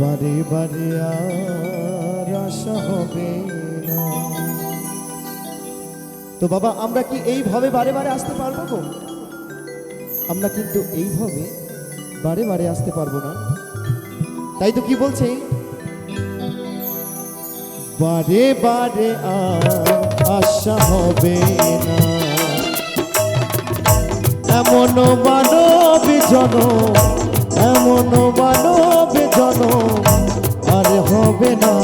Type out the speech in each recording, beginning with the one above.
বারে বারে আর হবে তো বাবা, আমরা কি এইভাবে বারে বারে আসতে পারব গো? আমরা কিন্তু এইভাবে বারে বারে আসতে পারব না। তাই তো কি বলছে? বারে বারে আশা হবে না। এমন মানব জন, এমন মানব জন আর হবে না।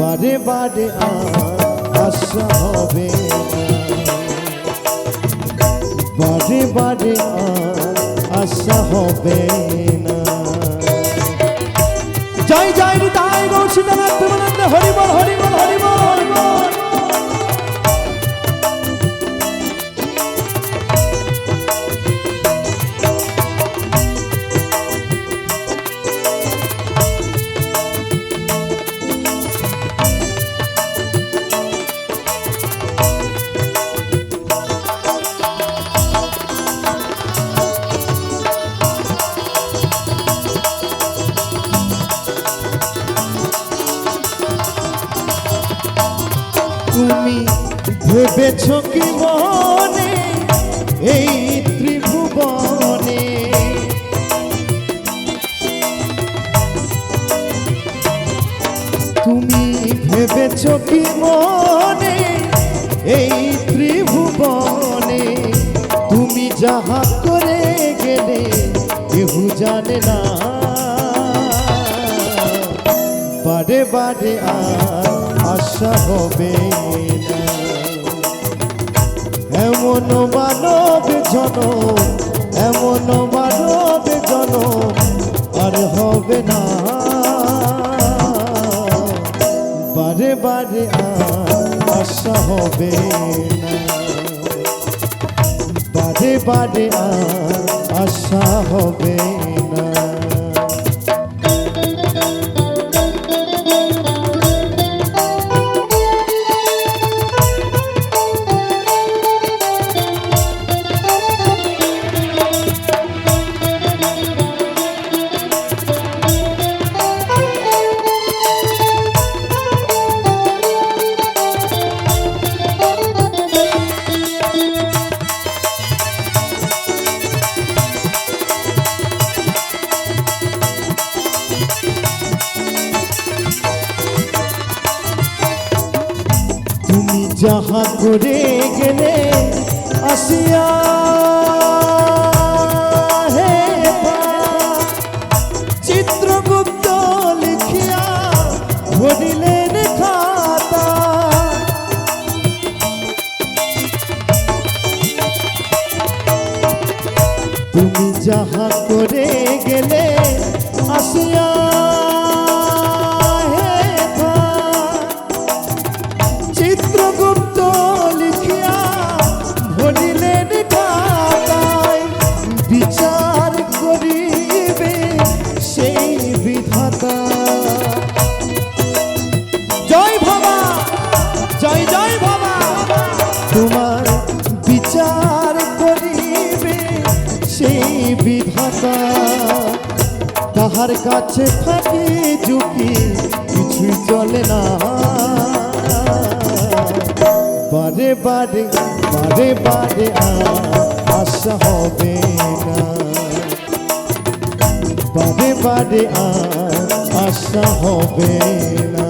বারে বারে আশা হবে বারে বারে আশা হবে জয় হরিবল হরিবল হরিবল। ভেবেছ কি মনে এই ত্রিভুবনে। তুমি ভেবেছ কি মনে এই ত্রিভুবনে? তুমি যাহা করে গেলে কেহ জানে না। বারে বারে আর আশা হবে না। এমন মানব জন এমন মানব জন আর হবে না। বারে বারে আশা হবে না। বারে বারে আশা হবে না যাহা করে গেলে আসিয়া তাহার কাছে থাকি ঝুঁকি, কিছুই চলে না। বারে বারে বারে বারে আশা হবে না। বারে বারে আশা হবে না।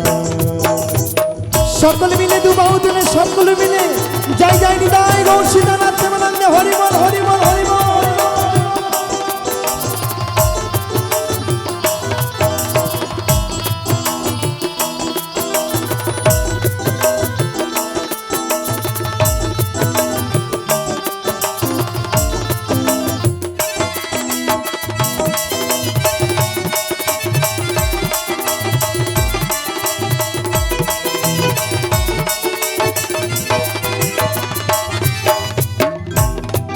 সকলে মিলে দু বাহু তুলে সকলে মিলে জয় নিতাই গৌর সীতানাথ প্রেমানন্দে হরিবল হরিবল।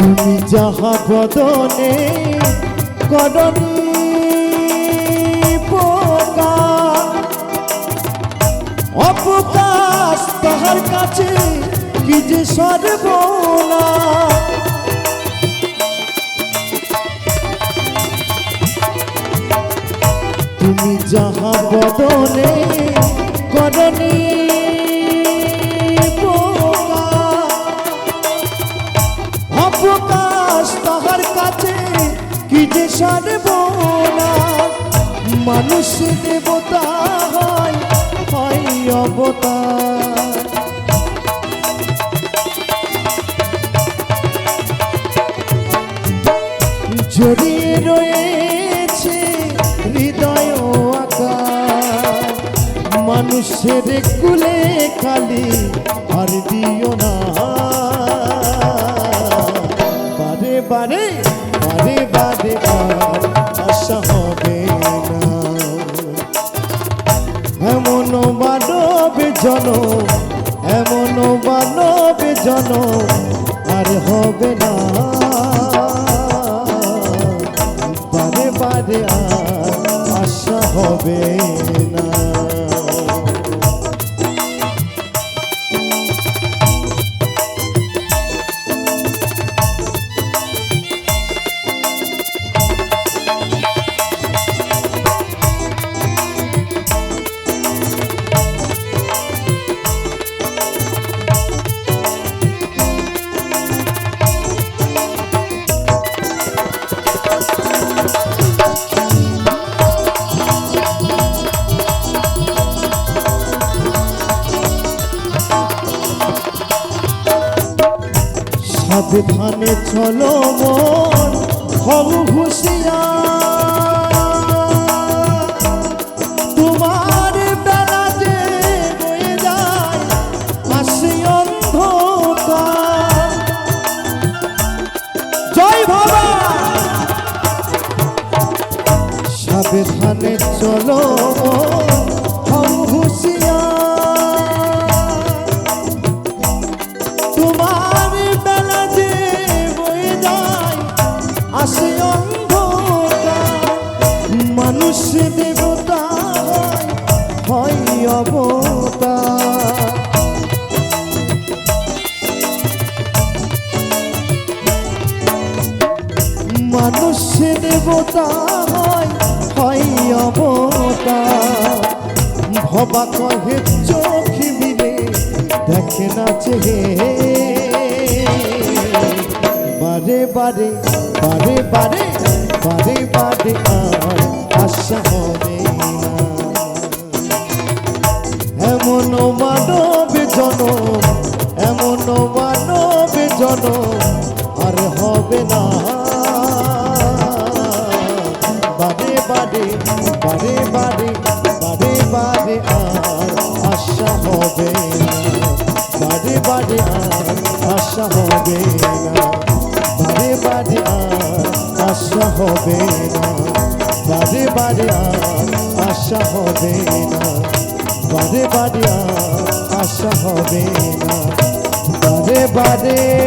হরিবল যাহা বদনে করণী পোকা অপকাশ তাহার কাছে কি যে সর্বনা? তুমি যাহা বদনে করণী মানুষ দেবতা হয় হয় অবতার। জড়িয়ে রয়েছে হৃদয় আকার। মানুষের কুলে খালি আর দিও না। বারে বারে বারে বারে আর আশা জন এমন মানব জন চলো মন হব হুঁশিয়ার। তোমার বেলা যে বয়ে যায় আসি অন্ধকার। জয় বাবা সাবধানে চলো। মানুষ দেবতা হয়, অবতার মানুষ দেবতা হয় হয় অবতার ভবা কহে চোখ মিলে দেখে না চেহে। বারে বারে বারে বারে বারে বারে আর আশা হবে। এমন মানব জন এমন মানব জন আর হবে না। বারে বারে বারে বারে বারে বারে আর আশা হবে বারে বারে আর আশা হবে না। বারে বারে আর আশা হবে আর আশা হবে না। বারে বারে আশা হবে না। বারে বারে